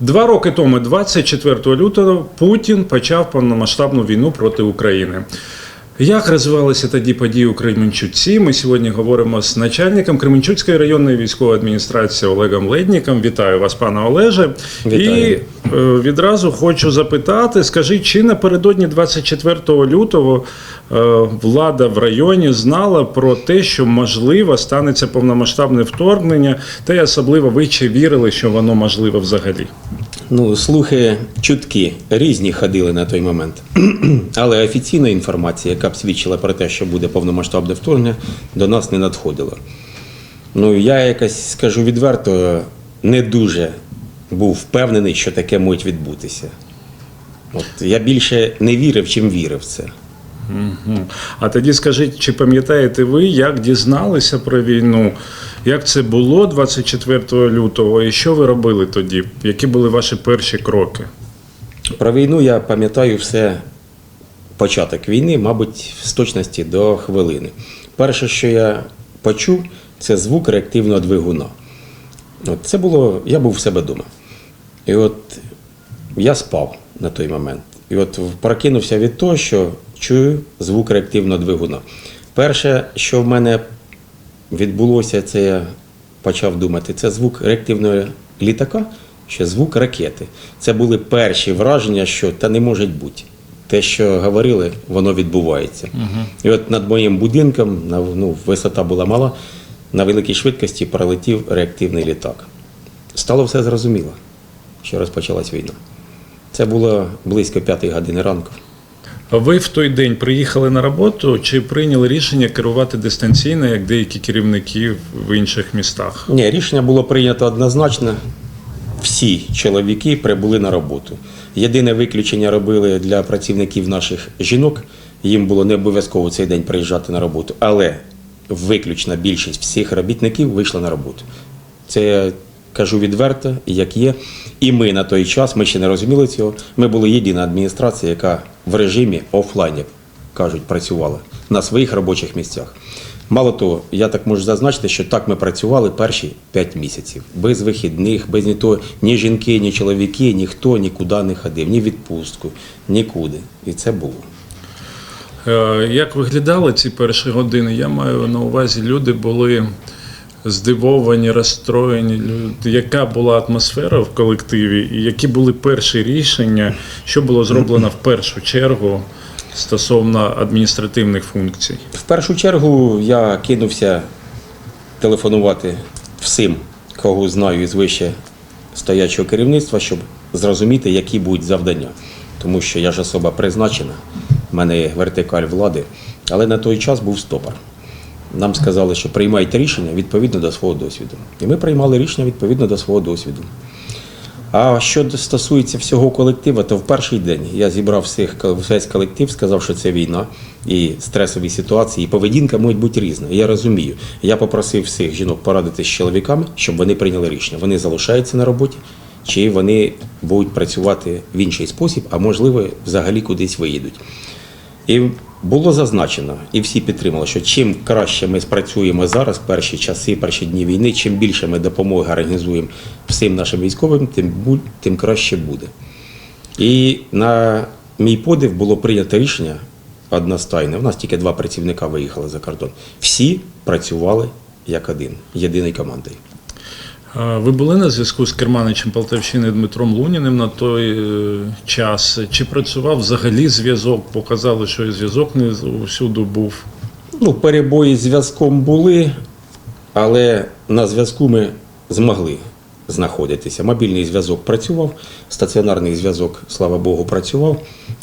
Два роки тому, 24 лютого, Путін почав повномасштабну війну проти України. Як розвивалися тоді події у Кременчуці? Ми сьогодні говоримо з начальником Кременчуцької районної військової адміністрації Олегом Ледніком. Вітаю вас, пане Олеже. Вітаю. І е, відразу хочу запитати: скажіть, чи напередодні 24 лютого е, влада в районі знала про те, що можливо станеться повномасштабне вторгнення, та й особливо ви чи вірили, що воно можливо взагалі? Ну, слухи, чутки різні ходили на той момент. Але офіційна інформація, яка б свідчила про те, що буде повномасштабне вторгнення, до нас не надходила. Ну, я якось скажу відверто, не дуже був впевнений, що таке може відбутися. От я більше не вірив, чим вірив в це. Мгм. А тоді скажіть, чи пам'ятаєте ви, як дізналися про війну? Як це було 24 лютого, і що ви робили тоді? Які були ваші перші кроки? Про війну я пам'ятаю все початок війни, мабуть, з точності до хвилини. Перше, що я почув, це звук реактивного двигуна. От це було, я був в себе вдома. І от я спав на той момент. І от прокинувся від того, що чую звук реактивного двигуна. Перше, що в мене відбулося, це я почав думати, це звук реактивного літака, чи звук ракети. Це були перші враження, що та не може бути. Те, що говорили, воно відбувається. І от над моїм будинком, ну, висота була мала, на великій швидкості пролетів реактивний літак. Стало все зрозуміло, що розпочалась війна. Це було близько п'ятої години ранку. Ви в той день приїхали на роботу чи прийняли рішення керувати дистанційно, як деякі керівники в інших містах? Ні, рішення було прийнято однозначно. Всі чоловіки прибули на роботу. Єдине виключення робили для працівників наших жінок. Їм було не обов'язково цей день приїжджати на роботу, але виключна більшість всіх робітників вийшла на роботу. Це кажу відверто, як є. І ми на той час, ми ще не розуміли цього. Ми були єдина адміністрація, яка в режимі офлайні, кажуть, працювала на своїх робочих місцях. Мало того, я так можу зазначити, що так ми працювали перші 5 місяців. Без вихідних, без ні того, ні жінки, ні чоловіки, ніхто нікуди не ходив, ні відпустку, нікуди. І це було. Е, Як виглядали ці перші години? Я маю на увазі, люди були здивовані, розстроєні. Люди. Яка була атмосфера в колективі, і які були перші рішення, що було зроблено в першу чергу стосовно адміністративних функцій? В першу чергу я кинувся телефонувати всім, кого знаю із вище стоячого керівництва, щоб зрозуміти, які будуть завдання. Тому що я ж особа призначена, в мене є вертикаль влади, але на той час був стопор. Нам сказали, що приймайте рішення відповідно до свого досвіду. І ми приймали рішення відповідно до свого досвіду. А що стосується всього колективу, то в перший день я зібрав всіх, весь колектив, сказав, що це війна і стресові ситуації, і поведінка може бути різна. Я розумію. Я попросив всіх жінок порадитися з чоловіками, щоб вони прийняли рішення. Вони залишаються на роботі, чи вони будуть працювати в інший спосіб, а можливо, взагалі кудись виїдуть. І було зазначено, і всі підтримали, що чим краще ми спрацюємо зараз, перші часи, перші дні війни, чим більше ми допомоги організуємо всім нашим військовим, тим, тим краще буде. І на мій подив було прийнято рішення одностайне. У нас тільки два працівника виїхали за кордон. Всі працювали як один, єдиною командою. Ви були на зв'язку з керманичем Полтавщини Дмитром Луніним на той е, час? Чи працював взагалі зв'язок? Показали, що і зв'язок не усюди був. Ну, перебої з зв'язком були, але на зв'язку ми змогли знаходитися. Мобільний зв'язок працював, стаціонарний зв'язок, слава Богу, працював.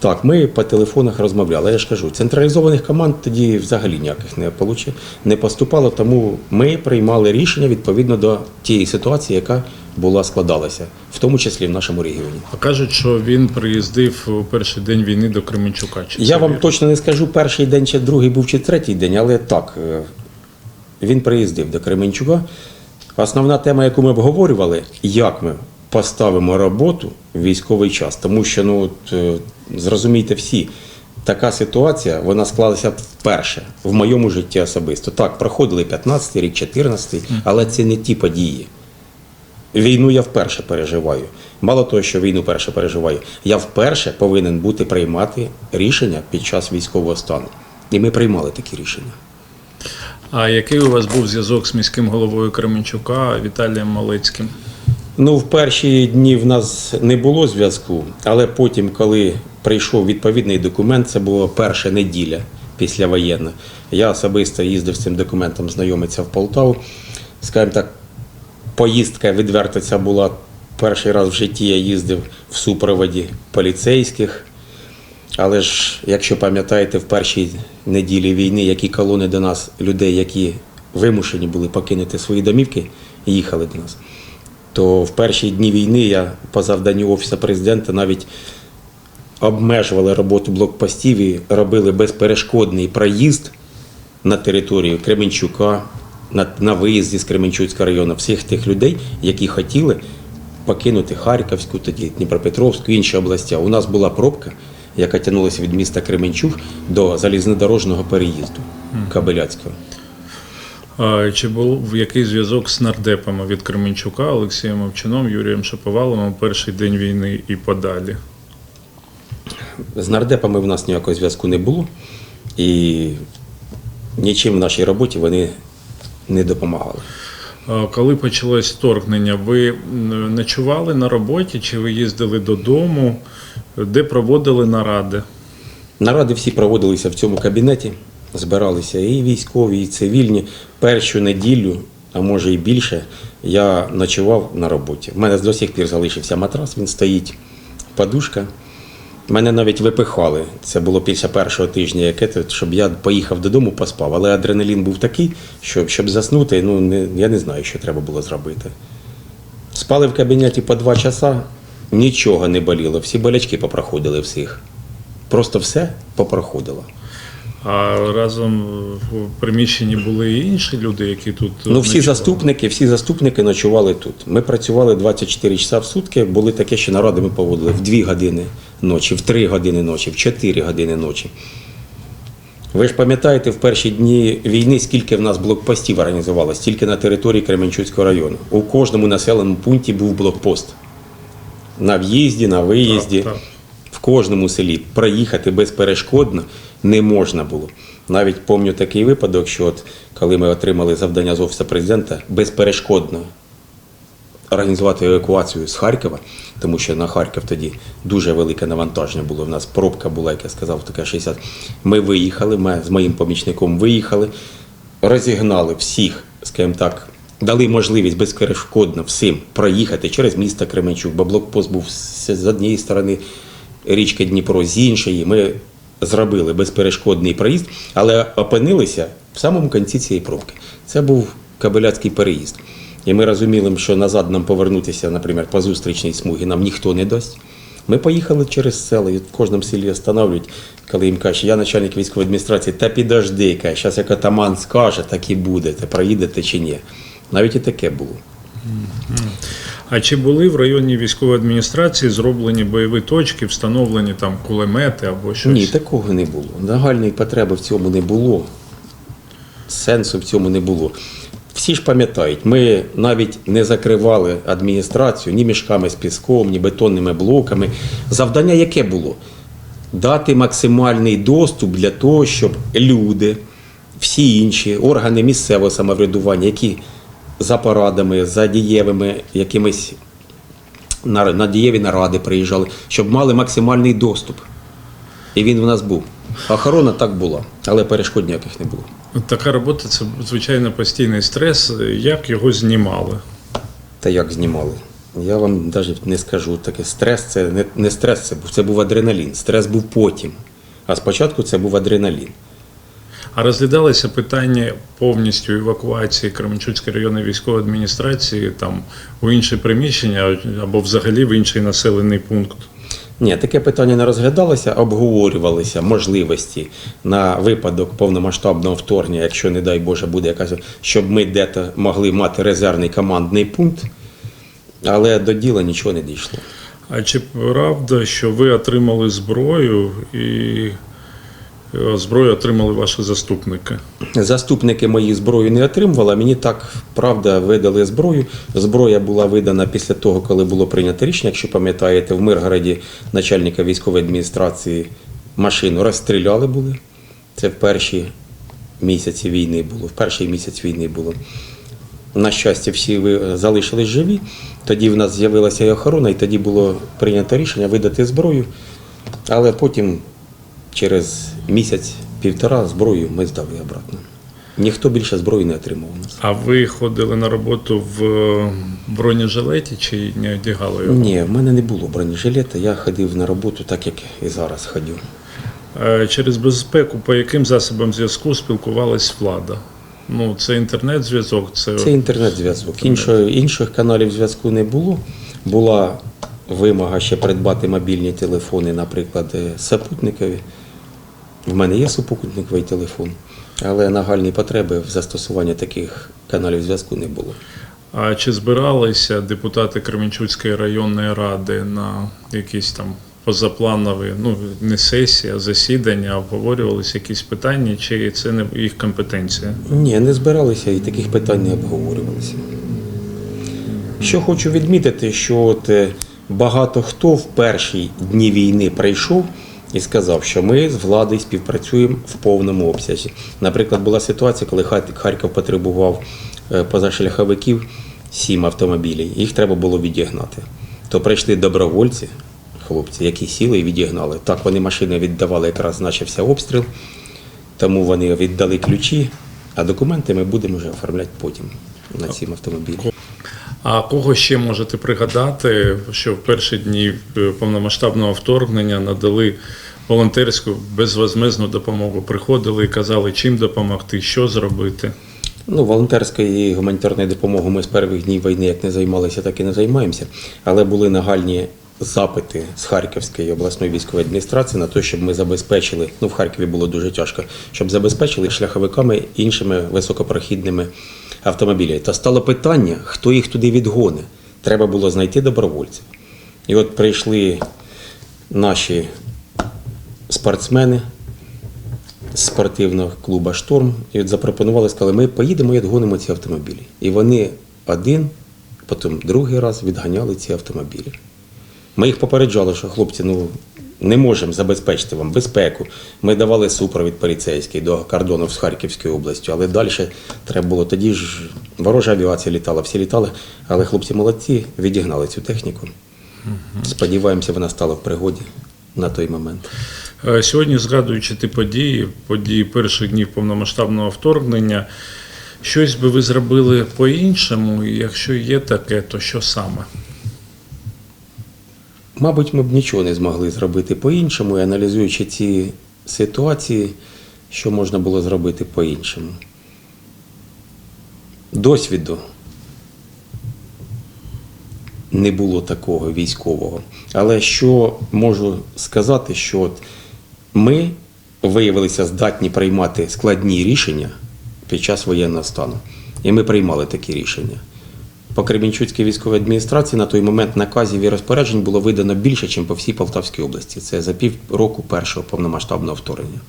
Так, ми по телефонах розмовляли. Я ж кажу, централізованих команд тоді взагалі ніяких не получи- не поступало, тому ми приймали рішення відповідно до тієї ситуації, яка була складалася, в тому числі в нашому регіоні. А кажуть, що він приїздив у перший день війни до Кременчука. Чи Я вам вірно? точно не скажу перший день, чи другий був, чи третій день, але так, е, він приїздив до Кременчука. Основна тема, яку ми обговорювали, як ми поставимо роботу в військовий час. Тому що, ну, от, е, зрозумійте всі, така ситуація вона склалася вперше в моєму житті особисто. Так, проходили 15-й рік, 14-й, але це не ті події. війну я вперше переживаю. Мало того, що війну перше переживаю, я вперше повинен бути приймати рішення під час військового стану. І ми приймали такі рішення. А який у вас був зв'язок з міським головою Кременчука Віталієм Малецьким? Ну, в перші дні в нас не було зв'язку, але потім, коли прийшов відповідний документ, це була перша неділя післявоєнна. Я особисто їздив з цим документом знайомитися в Полтаву. Скажімо так, поїздка відверто ця була перший раз в житті. Я їздив в супроводі поліцейських. Але ж, якщо пам'ятаєте, в першій неділі війни, які колони до нас людей, які вимушені були покинути свої домівки, їхали до нас то в перші дні війни я по завданню Офісу президента навіть обмежували роботу блокпостів і робили безперешкодний проїзд на територію Кременчука, на, на виїзді з Кременчуцького району всіх тих людей, які хотіли покинути Харківську, тоді Дніпропетровську, інші області. У нас була пробка, яка тягнулася від міста Кременчук до залізнодорожного переїзду Кабеляцького. Чи був який зв'язок з нардепами від Кременчука Олексієм Овчином, Юрієм Шаповаловим у перший день війни і подалі? З нардепами в нас ніякого зв'язку не було, і нічим в нашій роботі вони не допомагали. Коли почалось вторгнення, ви ночували на роботі чи ви їздили додому, де проводили наради? Наради всі проводилися в цьому кабінеті, збиралися і військові, і цивільні. Першу неділю, а може і більше, я ночував на роботі. У мене до сих пір залишився матрас, він стоїть, подушка. Мене навіть випихали. Це було після першого тижня, яке щоб я поїхав додому, поспав. Але адреналін був такий, що щоб заснути, ну не, я не знаю, що треба було зробити. Спали в кабінеті по два часа, нічого не боліло, всі болячки попроходили всіх. Просто все попроходило. А разом в приміщенні були і інші люди, які тут Ну, всі ночували? заступники, всі заступники ночували тут. Ми працювали 24 часа в сутки. Були таке, що наради ми поводили в 2 години ночі, в 3 години ночі, в 4 години ночі. Ви ж пам'ятаєте, в перші дні війни, скільки в нас блокпостів організувалося, тільки на території Кременчуцького району. У кожному населеному пункті був блокпост. На в'їзді, на виїзді. Так, так. В кожному селі проїхати безперешкодно не можна було. Навіть пам'ятаю такий випадок, що от коли ми отримали завдання з Офісу президента безперешкодно організувати евакуацію з Харкова, тому що на Харків тоді дуже велике навантаження було. У нас пробка була, як я сказав, така 60. Ми виїхали, ми з моїм помічником виїхали, розігнали всіх, скажімо так, дали можливість безперешкодно всім проїхати через місто Кременчук, бо блокпост був з однієї сторони річки Дніпро, з іншої. Ми зробили безперешкодний проїзд, але опинилися в самому кінці цієї пробки. Це був Кабеляцький переїзд. І ми розуміли, що назад нам повернутися, наприклад, по зустрічній смугі нам ніхто не дасть. Ми поїхали через село, і в кожному селі встановлюють, коли їм кажуть, я начальник військової адміністрації, та підожди, каже, зараз як атаман скаже, так і буде, ти проїдете чи ні. Навіть і таке було. А чи були в районі військової адміністрації зроблені бойові точки, встановлені там кулемети або щось? Ні, такого не було. Нагальної потреби в цьому не було. Сенсу в цьому не було. Всі ж пам'ятають, ми навіть не закривали адміністрацію ні мішками з піском, ні бетонними блоками. Завдання яке було? Дати максимальний доступ для того, щоб люди, всі інші органи місцевого самоврядування, які за порадами, за дієвими якимись на дієві наради приїжджали, щоб мали максимальний доступ. І він в нас був. Охорона так була, але перешкод ніяких не було. Така робота це звичайно постійний стрес. Як його знімали? Та як знімали? Я вам навіть не скажу таке. Стрес це не, не стрес, це був, це був адреналін. Стрес був потім. А спочатку це був адреналін. А розглядалося питання повністю евакуації Кременчуцької районної військової адміністрації там у інше приміщення або взагалі в інший населений пункт. Ні, таке питання не розглядалося, обговорювалися можливості на випадок повномасштабного вторгнення, якщо, не дай Боже, буде якась, щоб ми дето могли мати резервний командний пункт, але до діла нічого не дійшло. А чи правда, що ви отримали зброю і зброю отримали ваші заступники. Заступники мої зброю не отримували, мені так правда видали зброю. Зброя була видана після того, коли було прийнято рішення. Якщо пам'ятаєте, в Миргороді начальника військової адміністрації машину розстріляли були. Це в перші місяці війни було. В перший місяць війни було. На щастя, всі ви залишились живі. Тоді в нас з'явилася і охорона, і тоді було прийнято рішення видати зброю. Але потім, через місяць-півтора, зброю ми здали обратно. Ніхто більше зброї не отримав у нас. А ви ходили на роботу в е, бронежилеті чи не одягали його? Ні, в мене не було бронежилета, я ходив на роботу так, як і зараз ходю. Е, Через безпеку по яким засобам зв'язку спілкувалась влада? Ну, це інтернет-зв'язок, це, Це інтернет-зв'язок. Іншого, інших каналів зв'язку не було. Була вимога ще придбати мобільні телефони, наприклад, е, супутникові. В мене є супутниковий телефон, але нагальні потреби в застосуванні таких каналів зв'язку не було. А чи збиралися депутати Кременчуцької районної ради на якісь там позапланові, ну не сесії, а засідання, обговорювалися якісь питання, чи це не їх компетенція? Ні, не збиралися і таких питань не обговорювалося. Що хочу відмітити, що от е, багато хто в перші дні війни прийшов і сказав, що ми з владою співпрацюємо в повному обсязі. Наприклад, була ситуація, коли Харків потребував е, позашляховиків сім автомобілів, їх треба було відігнати. То прийшли добровольці, хлопці, які сіли і відігнали. Так вони машини віддавали, якраз почався обстріл. Тому вони віддали ключі, а документи ми будемо вже оформляти потім на цим автомобілі. А кого ще можете пригадати, що в перші дні е, повномасштабного вторгнення надали волонтерську безвозмезну допомогу? Приходили і казали, чим допомогти, що зробити. Ну, волонтерською і гуманітарною допомогою ми з перших днів війни як не займалися, так і не займаємося. Але були нагальні запити з Харківської обласної військової адміністрації на те, щоб ми забезпечили, ну в Харкові було дуже тяжко, щоб забезпечили шляховиками іншими високопрохідними автомобілями. Та стало питання, хто їх туди відгоне. Треба було знайти добровольців. І от прийшли наші спортсмени з спортивного клубу Шторм і от запропонували, сказали, ми поїдемо і відгонимо ці автомобілі. І вони один, потім другий раз відганяли ці автомобілі. Ми їх попереджали, що хлопці, ну не можемо забезпечити вам безпеку. Ми давали супровід поліцейський до кордону з Харківською областю, але далі треба було тоді ж ворожа авіація літала, всі літали, але хлопці молодці відігнали цю техніку. Сподіваємося, вона стала в пригоді на той момент. Е, Сьогодні, згадуючи ті події, події перших днів повномасштабного вторгнення, щось би ви зробили по-іншому, і якщо є таке, то що саме? Мабуть, ми б нічого не змогли зробити по-іншому, і аналізуючи ці ситуації, що можна було зробити по-іншому. Досвіду не було такого військового. Але що можу сказати, що от ми виявилися здатні приймати складні рішення під час воєнного стану. І ми приймали такі рішення. По Кременчуцькій військовій адміністрації на той момент наказів і розпоряджень було видано більше, ніж по всій Полтавській області. Це за пів року першого повномасштабного вторгнення.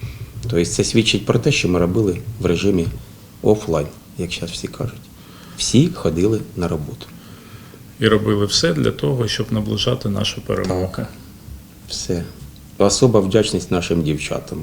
Тобто це свідчить про те, що ми робили в режимі офлайн, як зараз всі кажуть. Всі ходили на роботу. І робили все для того, щоб наближати нашу перемогу. Все. Особа вдячність нашим дівчатам.